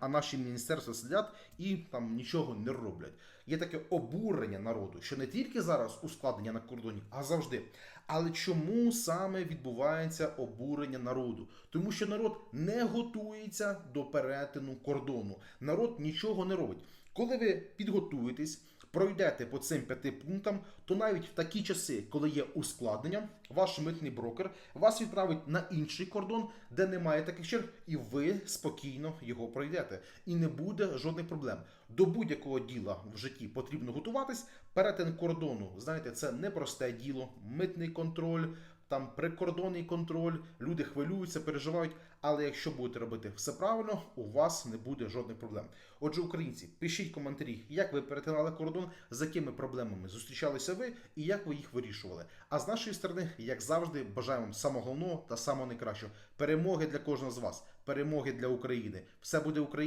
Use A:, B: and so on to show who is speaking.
A: а наші міністерства сидять і там нічого не роблять. Є таке обурення народу, що не тільки зараз ускладнення на кордоні, а завжди. Але чому саме відбувається обурення народу? Тому що народ не готується до перетину кордону. Народ нічого не робить. Коли ви підготуєтесь, пройдете по цим п'яти пунктам, то навіть в такі часи, коли є ускладнення, ваш митний брокер вас відправить на інший кордон, де немає таких черг, і ви спокійно його пройдете. І не буде жодних проблем. До будь-якого діла в житті потрібно готуватись. Перетин кордону, знаєте, це непросте діло, митний контроль. Там прикордонний контроль, люди хвилюються, переживають. Але якщо будете робити все правильно, у вас не буде жодних проблем. Отже, українці, пишіть коментарі, як ви перетинали кордон, з якими проблемами зустрічалися ви і як ви їх вирішували. А з нашої сторони, як завжди, бажаємо вам самого головного та самого найкращого перемоги для кожного з вас, перемоги для України. Все буде Україна.